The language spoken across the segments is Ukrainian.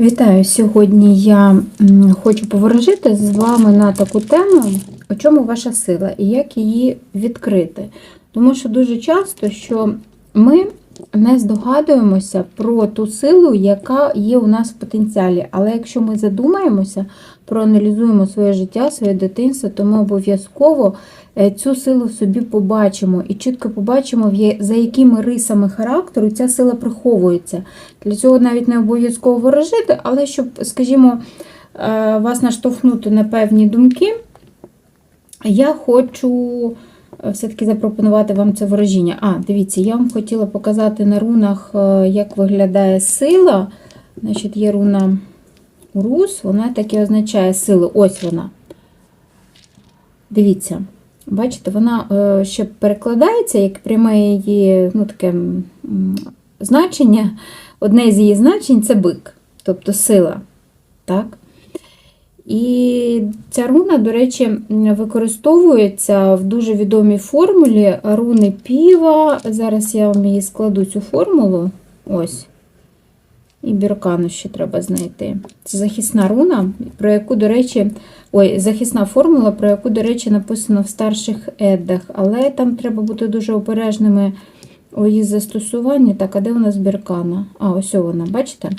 Вітаю! Сьогодні я хочу поворожити з вами на таку тему, у чому ваша сила і як її відкрити. Тому що дуже часто, що ми не здогадуємося про ту силу, яка є у нас в потенціалі. Але якщо ми задумаємося, проаналізуємо своє життя, своє дитинство, то ми обов'язково е, цю силу в собі побачимо і чітко побачимо, за якими рисами характеру ця сила приховується. Для цього навіть не обов'язково ворожити, але щоб, скажімо, е, вас наштовхнути на певні думки, я хочу е, все-таки запропонувати вам це ворожіння. А, дивіться, я вам хотіла показати на рунах, як виглядає сила. Значить, є руна Урус, вона так і означає силу. Ось вона. Дивіться, бачите, вона е, ще перекладається, як пряме її ну, таке значення. Одне з її значень це бик, тобто сила. Так? І ця руна, до речі, використовується в дуже відомій формулі руни піва. Зараз я вам її складу цю формулу. Ось. І біркану ще треба знайти. Це захисна руна, про яку, до речі, ой, захисна формула, про яку, до речі, написано в старших еддах. Але там треба бути дуже обережними у її застосуванні. Так, а де у нас біркана? А, ось вона, бачите?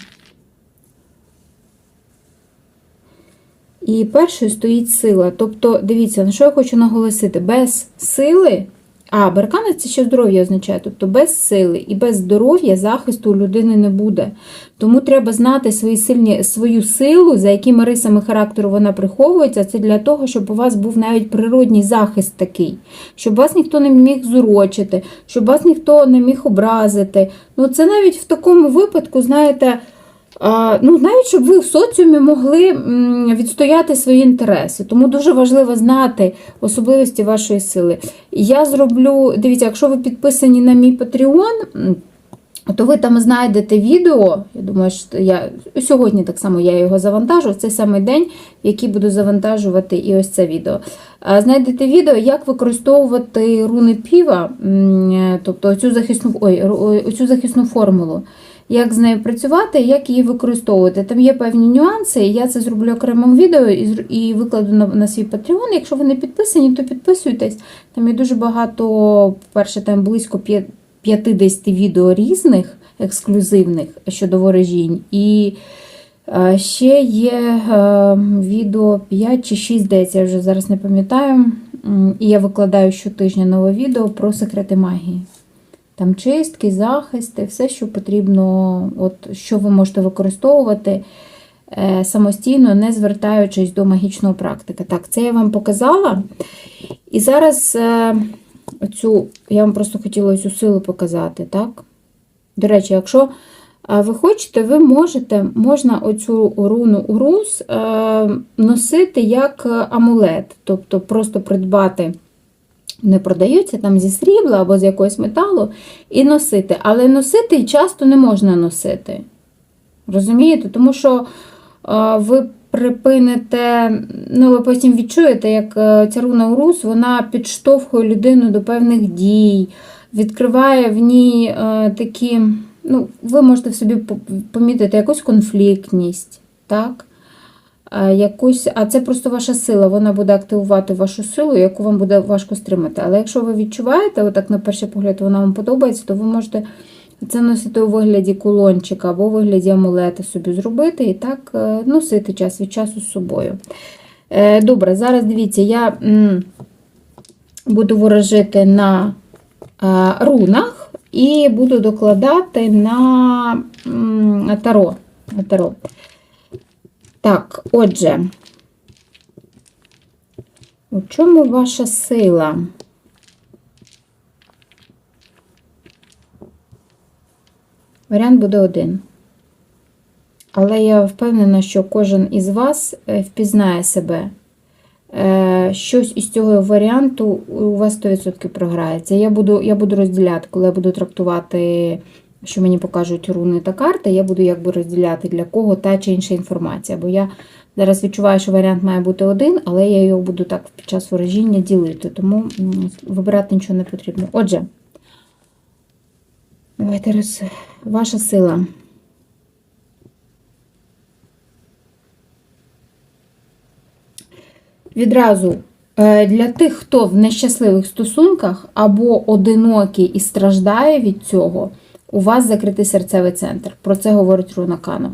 І першою стоїть сила. Тобто, дивіться, на що я хочу наголосити? Без сили, а беркана це ще здоров'я означає, тобто без сили і без здоров'я захисту у людини не буде. Тому треба знати свої сильні, свою силу, за якими рисами характеру вона приховується. Це для того, щоб у вас був навіть природній захист такий, щоб вас ніхто не міг зурочити, щоб вас ніхто не міг образити. Ну, це навіть в такому випадку, знаєте. Ну, навіть щоб ви в соціумі могли відстояти свої інтереси. Тому дуже важливо знати особливості вашої сили. Я зроблю, дивіться, якщо ви підписані на мій Patreon, то ви там знайдете відео. Я думаю, що я сьогодні так само я його завантажу, в цей самий день, який буду завантажувати і ось це відео. Знайдете відео, як використовувати руни піва, тобто цю захисну, ой, ру- цю захисну формулу як з нею працювати, як її використовувати. Там є певні нюанси, я це зроблю окремим відео і, викладу на, свій Patreon. Якщо ви не підписані, то підписуйтесь. Там є дуже багато, по-перше, там близько п'я- 50 відео різних, ексклюзивних щодо ворожінь. І е, ще є е, відео 5 чи 6, здається, я вже зараз не пам'ятаю. І я викладаю щотижня нове відео про секрети магії. Там чистки, захисти, все, що потрібно, от, що ви можете використовувати е, самостійно, не звертаючись до магічного практика. Так, це я вам показала. І зараз е, оцю, я вам просто хотіла цю силу показати. так? До речі, якщо е, ви хочете, ви можете, можна оцю руну урус носити як амулет, тобто просто придбати не продаються там зі срібла або з якогось металу, і носити. Але носити і часто не можна носити. Розумієте? Тому що е, ви припините, ну ви потім відчуєте, як е, ця руна Урус, вона підштовхує людину до певних дій, відкриває в ній е, такі, ну, ви можете в собі помітити якусь конфліктність. так? Е, якусь, а це просто ваша сила, вона буде активувати вашу силу, яку вам буде важко стримати. Але якщо ви відчуваєте, отак на перший погляд вона вам подобається, то ви можете це носити у вигляді кулончика або у вигляді амулета собі зробити і так е, носити час від часу з собою. Е, Добре, зараз дивіться, я буду ворожити на рунах і буду докладати на таро. Таро. Так, отже, у чому ваша сила? Варіант буде один. Але я впевнена, що кожен із вас е, впізнає себе. Е, Щось із цього варіанту у вас 100% програється. Я буду, я буду розділяти, коли я буду трактувати, що мені покажуть руни та карти, я буду якби розділяти для кого та чи інша інформація. Бо я зараз відчуваю, що варіант має бути один, але я його буду так під час ворожіння ділити, тому вибирати нічого не потрібно. Отже, давайте роз... ваша сила. Відразу е, для тих, хто в нещасливих стосунках або одинокий і страждає від цього у вас закритий серцевий центр. Про це говорить Руна Кано.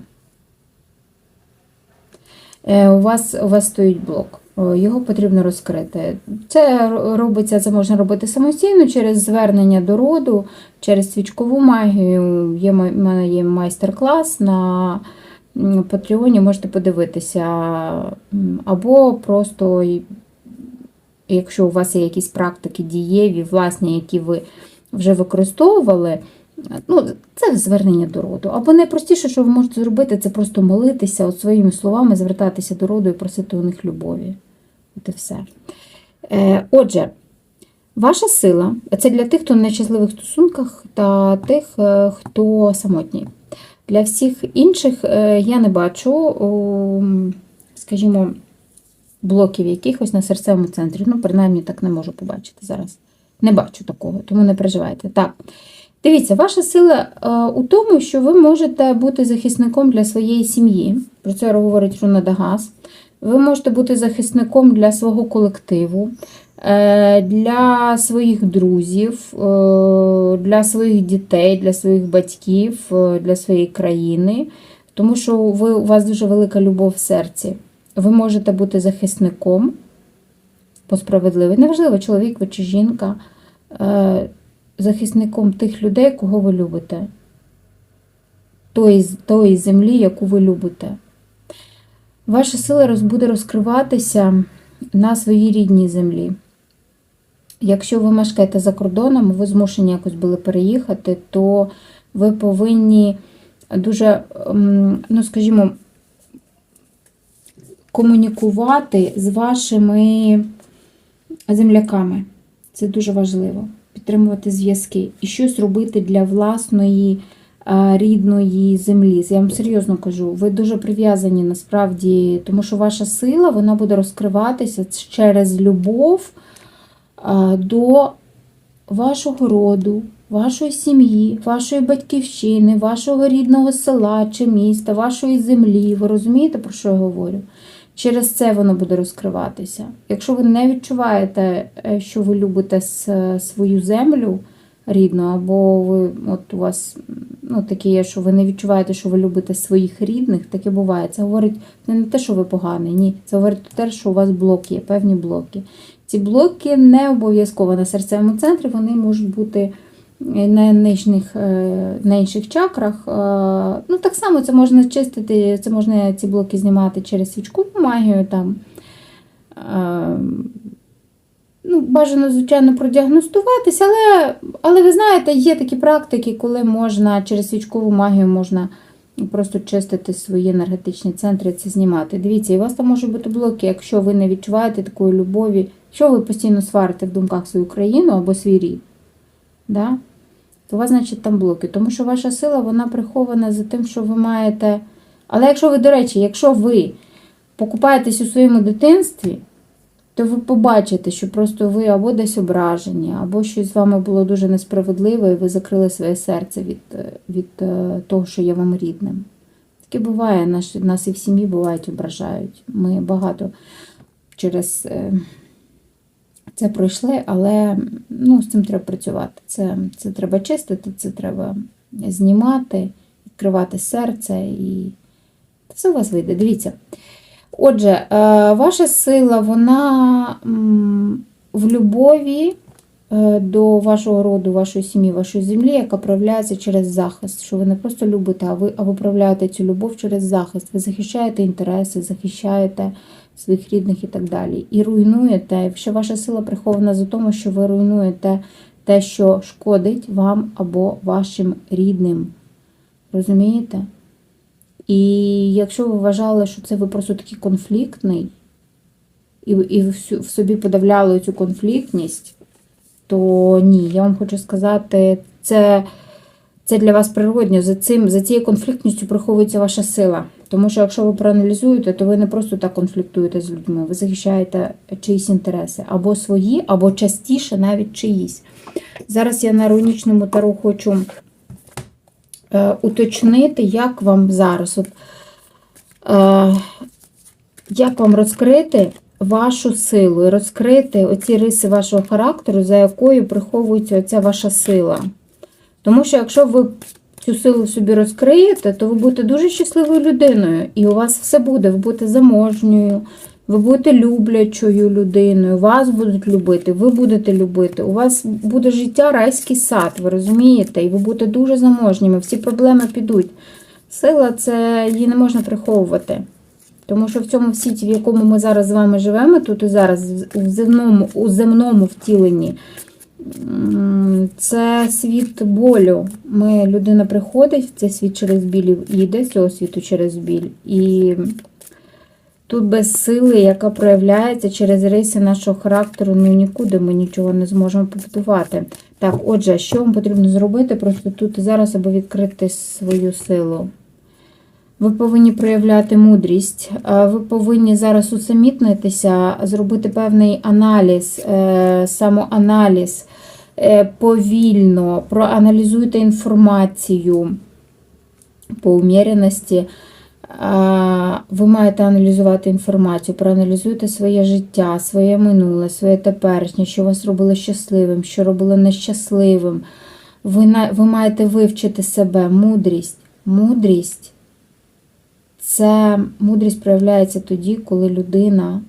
Е, У вас, у вас стоїть блок. Його потрібно розкрити. Це робиться, це можна робити самостійно через звернення до роду, через свічкову магію. Є, в мене є майстер-клас на Патреоні, можете подивитися. Або просто, якщо у вас є якісь практики дієві, власні, які ви вже використовували, ну, це звернення до роду. Або найпростіше, що ви можете зробити, це просто молитися от своїми словами, звертатися до роду і просити у них любові. От і все. Е, отже, ваша сила це для тих, хто в нещасливих стосунках та тих, е, хто самотній. Для всіх інших е, я не бачу, скажімо, блоків якихось на серцевому центрі. Ну, принаймні, так не можу побачити зараз. Не бачу такого, тому не переживайте. Так. Дивіться, ваша сила е, у тому, що ви можете бути захисником для своєї сім'ї. Про це говорить Руна Дагас. Ви можете бути захисником для свого колективу, е, для своїх друзів, е, для своїх дітей, для своїх батьків, для своєї країни, тому що ви, у вас дуже велика любов в серці. Ви можете бути захисником по справедливості. Неважливо, чоловік ви чи жінка, захисником тих людей, кого ви любите, тої, тої землі, яку ви любите. Ваша сила буде розкриватися на своїй рідній землі. Якщо ви мешкаєте за кордоном, ви змушені якось були переїхати, то ви повинні дуже, ем, ну скажімо, комунікувати з вашими земляками. Це дуже важливо. Підтримувати зв'язки і щось робити для власної рідної землі. Я вам серйозно кажу, ви дуже прив'язані насправді, тому що ваша сила вона буде розкриватися через любов до вашого роду, вашої сім'ї, вашої батьківщини, вашого рідного села чи міста, вашої землі. Ви розумієте, про що я говорю? Через це воно буде розкриватися. Якщо ви не відчуваєте, е, що ви любите свою землю рідну, або ви от у вас ну, таке є, що ви не відчуваєте, що ви любите своїх рідних, таке буває. Це говорить не те, що ви поганий, ні. Це говорить про те, що у вас блоки є, певні блоки. Ці блоки не обов'язково на серцевому центрі, вони можуть бути на нижніх, е, на інших чакрах. Е, Ну, так само це можна чистити, це можна ці блоки знімати через свічкову магію. Там. Е, Ну, бажано, звичайно, продіагностуватись, але, але ви знаєте, є такі практики, коли можна через свічкову магію можна просто чистити свої енергетичні центри, це знімати. Дивіться, і у вас там можуть бути блоки, якщо ви не відчуваєте такої любові, що ви постійно сварите в думках свою країну або свій рід. Да? то у вас, значить, там блоки. Тому що ваша сила вона прихована за тим, що ви маєте. Але якщо ви, до речі, якщо ви покупаєтесь у своєму дитинстві, то ви побачите, що просто ви або десь ображені, або щось з вами було дуже несправедливе, і ви закрили своє серце від, е, від е, того, що є вам рідним. Таке буває, нас, нас і в сім'ї бувають, ображають. Ми багато через е, це пройшли, але ну, з цим треба працювати. Це, це треба чистити, це треба знімати, відкривати серце і все у вас вийде. Дивіться. Отже, е, ваша сила, вона в любові е, до вашого роду, вашої сім'ї, вашої землі, яка проявляється через захист. Що ви не просто любите, а ви, а ви проявляєте цю любов через захист. Ви захищаєте інтереси, захищаєте своїх рідних і так далі. І руйнуєте, якщо ваша сила прихована за тому, що ви руйнуєте те, що шкодить вам або вашим рідним. Розумієте? І якщо ви вважали, що це ви просто такий конфліктний, і, і в собі подавляли цю конфліктність, то ні, я вам хочу сказати, це, це для вас природньо. За, цим, за цією конфліктністю приховується ваша сила. Тому що якщо ви проаналізуєте, то ви не просто так конфліктуєте з людьми, ви захищаєте чиїсь інтереси, або свої, або частіше навіть чиїсь. Зараз я на рунічному тару хочу уточнити, як вам зараз, от, е, як вам розкрити вашу силу і розкрити оці риси вашого характеру, за якою приховується оця ваша сила. Тому що якщо ви цю силу собі розкриєте, то ви будете дуже щасливою людиною, і у вас все буде. Ви будете заможньою, ви будете люблячою людиною, вас будуть любити, ви будете любити. У вас буде життя райський сад, ви розумієте? І ви будете дуже заможніми, всі проблеми підуть. Сила це її не можна приховувати. Тому що в цьому світі, в якому ми зараз з вами живемо, тут і зараз, у земному, у земному втіленні, це світ болю. Ми, людина приходить в цей світ через біль і йде з цього світу через біль. І тут без сили, яка проявляється через риси нашого характеру, ну нікуди ми нічого не зможемо побудувати. Так, отже, що вам потрібно зробити? Просто тут і зараз, аби відкрити свою силу. Ви повинні проявляти мудрість, ви повинні зараз усамітнитися, зробити певний аналіз, е, самоаналіз е, повільно, проаналізуйте інформацію по уміряності. Ви маєте аналізувати інформацію, проаналізуйте своє життя, своє минуле, своє теперішнє, що вас робило щасливим, що робило нещасливим. Ви, ви маєте вивчити себе, мудрість. Мудрість це мудрість проявляється тоді, коли людина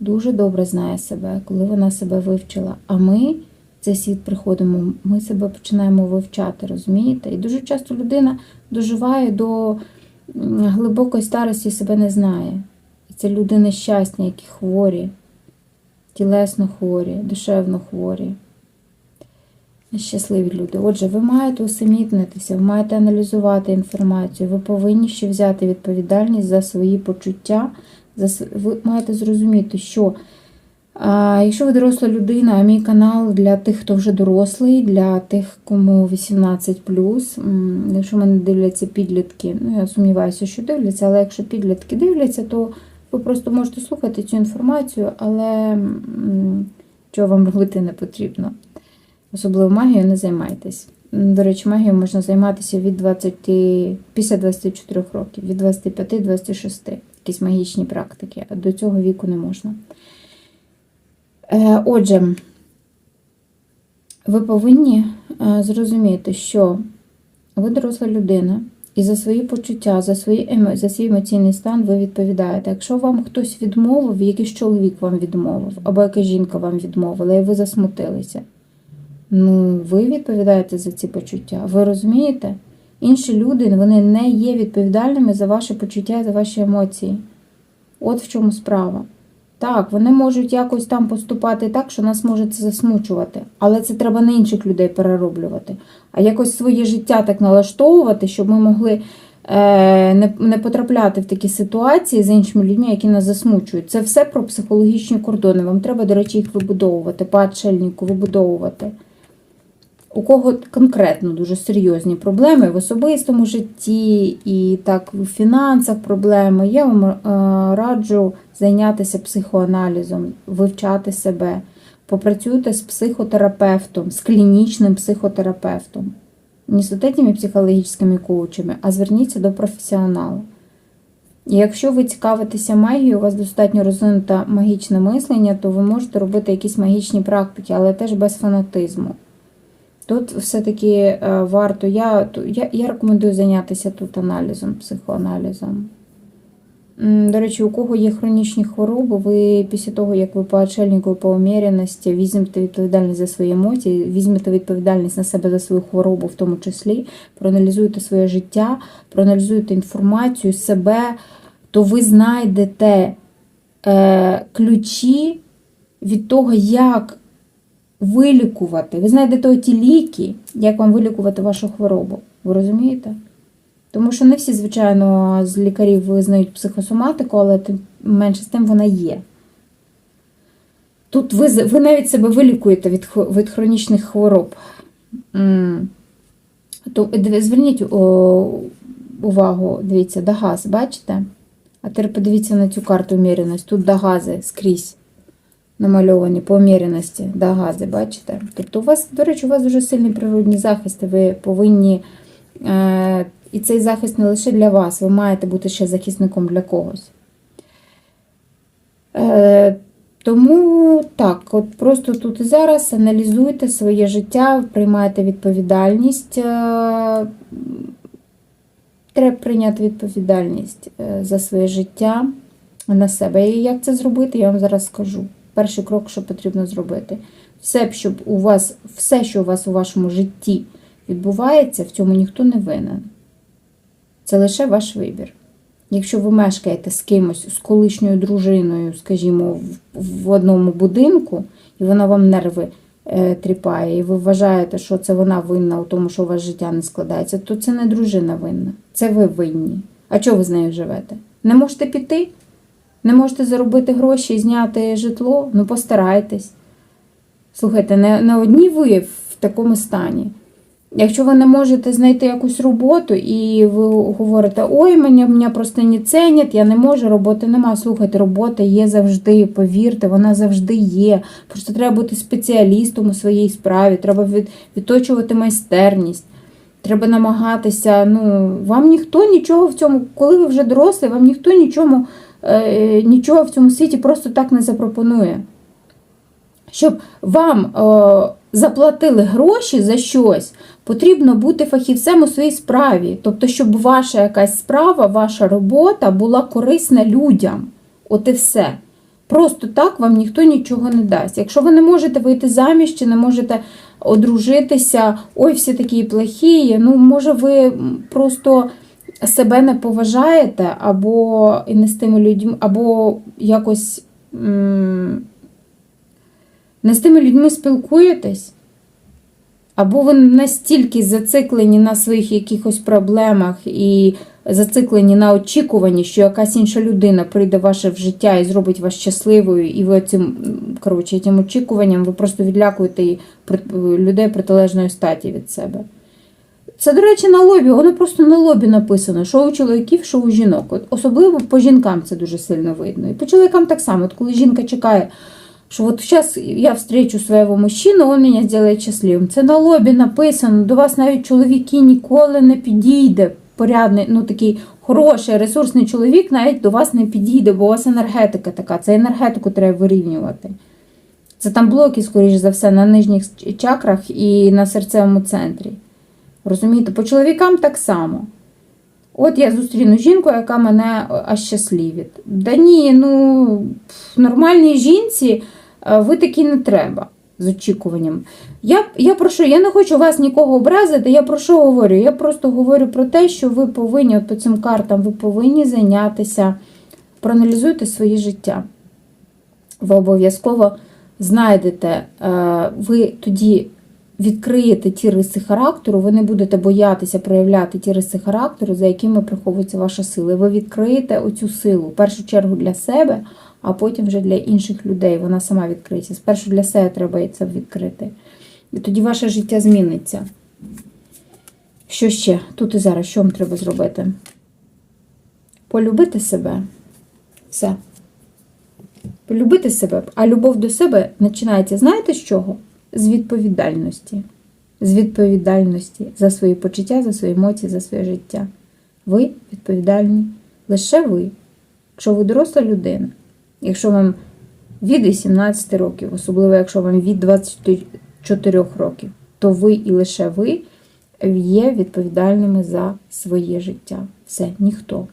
дуже добре знає себе, коли вона себе вивчила. А ми в цей світ приходимо, ми себе починаємо вивчати, розумієте? І дуже часто людина доживає до глибокої старості себе не знає. І це люди нещасні, які хворі, тілесно хворі, душевно хворі. Нещасливі люди. Отже, ви маєте усамітнитися, ви маєте аналізувати інформацію, ви повинні ще взяти відповідальність за свої почуття. За, ви маєте зрозуміти, що а, якщо ви доросла людина, мій канал для тих, хто вже дорослий, для тих, кому 18, м, якщо мене дивляться підлітки, ну я сумніваюся, що дивляться, але якщо підлітки дивляться, то ви просто можете слухати цю інформацію, але чого вам робити не потрібно. Особливо магією не займайтесь. До речі, магією можна займатися від 20, після 24 років, від 25-26. Якісь магічні практики. До цього віку не можна. Е, Отже, ви повинні е, зрозуміти, що ви доросла людина, і за свої почуття, за, свої за свій емоційний стан ви відповідаєте. Якщо вам хтось відмовив, якийсь чоловік вам відмовив, або яка жінка вам відмовила, і ви засмутилися, ну, ви відповідаєте за ці почуття. Ви розумієте? Інші люди вони не є відповідальними за ваші почуття за ваші емоції. От в чому справа. Так, вони можуть якось там поступати так, що нас може це засмучувати. Але це треба на інших людей перероблювати. А якось своє життя так налаштовувати, щоб ми могли е, не, потрапляти в такі ситуації з іншими людьми, які нас засмучують. Це все про психологічні кордони. Вам треба, до речі, їх вибудовувати, по отшельнику вибудовувати. У кого конкретно дуже серйозні проблеми в особистому житті і так в фінансах проблеми, я вам е, раджу зайнятися психоаналізом, вивчати себе. Попрацюйте з психотерапевтом, з клінічним психотерапевтом. Не з такими психологічними коучами, а зверніться до професіонала. І якщо ви цікавитеся магією, у вас достатньо розвинуте магічне мислення, то ви можете робити якісь магічні практики, але теж без фанатизму. Тут все-таки е, варто, я, я, я рекомендую зайнятися тут аналізом, психоаналізом. До речі, у кого є хронічні хвороби, ви після того, як ви по отшельнику, по уміряності візьмете відповідальність за свої емоції, візьмете відповідальність на себе за свою хворобу, в тому числі, проаналізуєте своє життя, проаналізуєте інформацію, себе, то ви знайдете е, ключі від того, як вилікувати. Ви знайдете оті ліки, як вам вилікувати вашу хворобу. Ви розумієте? Тому що не всі, звичайно, з лікарів визнають психосоматику, але тим менше з тим вона є. Тут ви, ви навіть себе вилікуєте від, від хронічних хвороб. То зверніть о, увагу, дивіться, Дагаз, бачите? А тепер подивіться на цю карту уміреність. Тут Дагази скрізь намальовані по уміреності, Дагази, бачите? Тобто у вас, до речі, у вас дуже сильний природний захист, ви повинні. Е, і цей захист не лише для вас, ви маєте бути ще захисником для когось. Е, Тому так, от просто тут і зараз аналізуйте своє життя, приймайте відповідальність. е, Треба прийняти відповідальність е, за своє життя на себе. І як це зробити, я вам зараз скажу. Перший крок, що потрібно зробити. Все, щоб у вас, все, що у вас у вашому житті відбувається, в цьому ніхто не винен. Це лише ваш вибір. Якщо ви мешкаєте з кимось, з колишньою дружиною, скажімо, в, одному будинку, і вона вам нерви е, тріпає, і ви вважаєте, що це вона винна у тому, що у вас життя не складається, то це не дружина винна, це ви винні. А чого ви з нею живете? Не можете піти? Не можете заробити гроші і зняти житло? Ну постарайтесь. Слухайте, не, не одні ви в такому стані. Якщо ви не можете знайти якусь роботу і ви говорите, ой, мене, мене просто не ценять, я не можу, роботи нема. Слухайте, робота є завжди, повірте, вона завжди є. Просто треба бути спеціалістом у своїй справі, треба від, відточувати майстерність. Треба намагатися, ну, вам ніхто нічого в цьому, коли ви вже дорослі, вам ніхто нічому, нічого в цьому світі просто так не запропонує. Щоб вам е, заплатили гроші за щось, потрібно бути фахівцем у своїй справі. Тобто, щоб ваша якась справа, ваша робота була корисна людям. От і все. Просто так вам ніхто нічого не дасть. Якщо ви не можете вийти заміж чи не можете одружитися, ой, всі такі плохі, ну, може, ви просто себе не поважаєте, або і не з тими людьми, або якось. не з тими людьми спілкуєтесь, або ви настільки зациклені на своїх якихось проблемах і зациклені на очікуванні, що якась інша людина прийде в ваше в життя і зробить вас щасливою, і ви цим, коротше, цим очікуванням ви просто відлякуєте людей протилежної статі від себе. Це, до речі, на лобі, воно просто на лобі написано, що у чоловіків, що у жінок. От особливо по жінкам це дуже сильно видно. І по чоловікам так само, от коли жінка чекає, що от зараз я встречу свого мужчину, він мене зробить щасливим. Це на лобі написано, до вас навіть чоловіки ніколи не підійде. Порядний, ну такий хороший, ресурсний чоловік навіть до вас не підійде, бо у вас енергетика така, це енергетику треба вирівнювати. Це там блоки, скоріш за все, на нижніх чакрах і на серцевому центрі. Розумієте, по чоловікам так само. От я зустріну жінку, яка мене аж щасливить. Да ні, ну нормальній жінці е, ви такі не треба з очікуванням. Я, я про що? Я не хочу вас нікого образити. Я про що говорю? Я просто говорю про те, що ви повинні, от по цим картам, ви повинні зайнятися, проаналізуйте своє життя. Ви обов'язково знайдете, е, ви тоді відкриєте ті риси характеру, ви не будете боятися проявляти ті риси характеру, за якими приховується ваша сила. Ви відкриєте оцю силу, в першу чергу для себе, а потім вже для інших людей. Вона сама відкриється. Спершу для себе треба це відкрити. І тоді ваше життя зміниться. Що ще? Тут і зараз, що вам треба зробити? Полюбити себе. Все. Полюбити себе. А любов до себе починається, знаєте з чого? З відповідальності. З відповідальності за свої почуття, за свої емоції, за своє життя. Ви відповідальні. Лише ви. Якщо ви доросла людина, якщо вам від 18 років, особливо якщо вам від 24 років, то ви і лише ви є відповідальними за своє життя. Все, ніхто.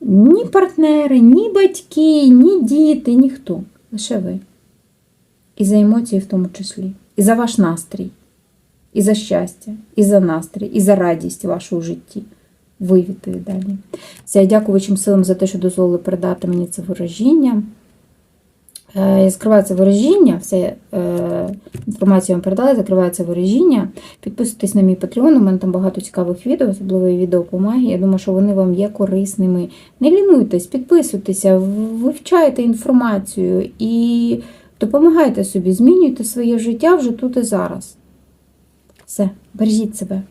Ні партнери, ні батьки, ні діти, ніхто. Лише ви. І за емоції в тому числі, і за ваш настрій, і за щастя, і за настрій, і за радість вашу у житті. Ви відповідальні. Я дякую вищим силам за те, що дозволили передати мені це ворожіння. Е, Я закриваю це ворожіння, все е, вам передала, закриваю це ворожіння. Підписуйтесь на мій Patreon, у мене там багато цікавих відео, особливо відео по магії. Я думаю, що вони вам є корисними. Не лінуйтесь, підписуйтеся, вивчайте інформацію і допомагайте собі, змінюйте своє життя вже тут і зараз. Все, бережіть себе.